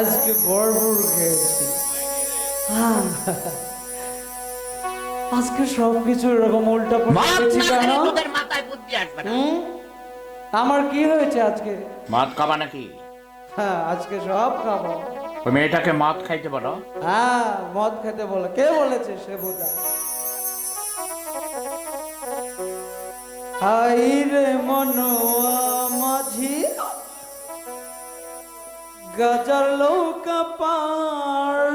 আজকে ভরপুর খেয়েছি। আজকে সব কিছু এরকম উল্টা মদ পাল্টা না কেন মাথায় বুদ্ধি আসবে না। আমার কি হয়েছে আজকে? মদ খাবা নাকি? হ্যাঁ আজকে সব খাব। ওই মেয়েটাকে মদ খাইতে বলো। হ্যাঁ মদ খেতে বলে। কে বলেছে সে বোঝা? হাই রে মনোয়া গাজার লৌকা পার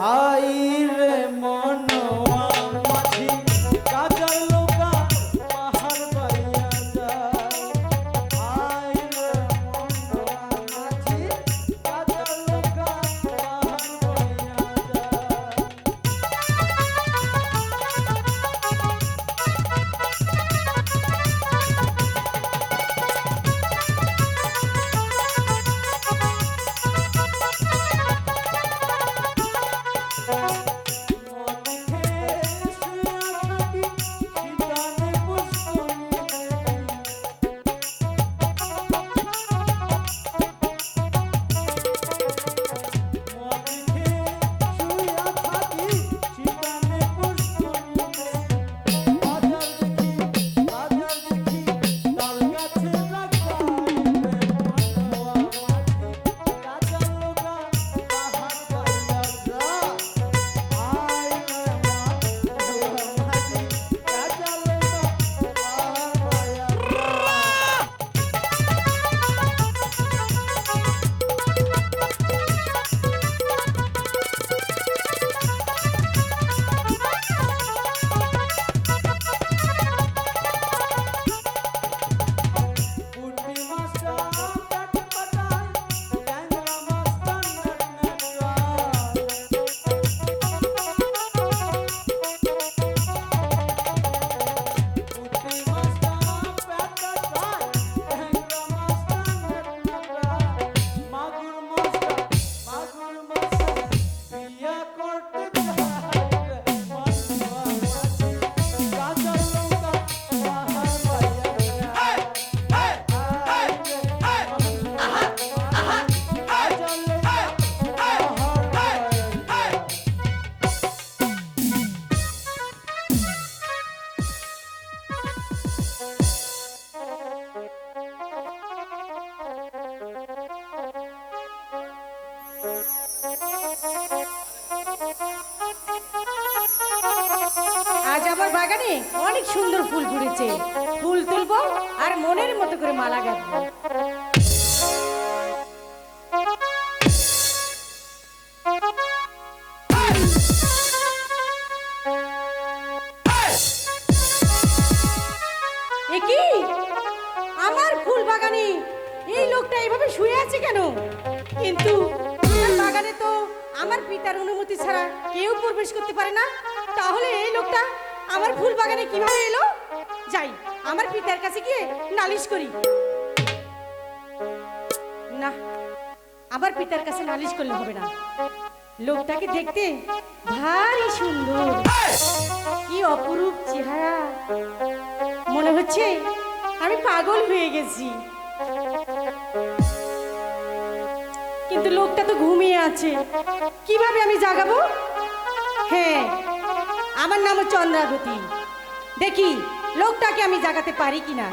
হাই Música বাগানে অনেক সুন্দর ফুল ফুটেছে। ফুল তুলবো আর মনের মতো করে মালা গাঁথবো। আমার ফুল বাগানে এই লোকটা এভাবে শুয়ে আছে কেন? কিন্তু বাগানে তো আমার পিতার অনুমতি ছাড়া কেউ প্রবেশ করতে পারে না। তাহলে এই লোকটা আমার ফুল বাগানে কীভাবে এলো? যাই আমার পিতার কাছে গিয়ে নালিশ করি। না আমার পিতার কাছে নালিশ করলে হবে না। লোকটাকে দেখতে ভারী সুন্দর। কি অপরূপ চেহারা। মনে হচ্ছে আমি পাগল হয়ে গেছি। কিন্তু লোকটা তো ঘুমিয়ে আছে। কীভাবে আমি জাগাবো? হ্যাঁ আমার নাম চন্দ্রাবতী দেখি লোকটাকে আমি জাগাতে পারি কিনা?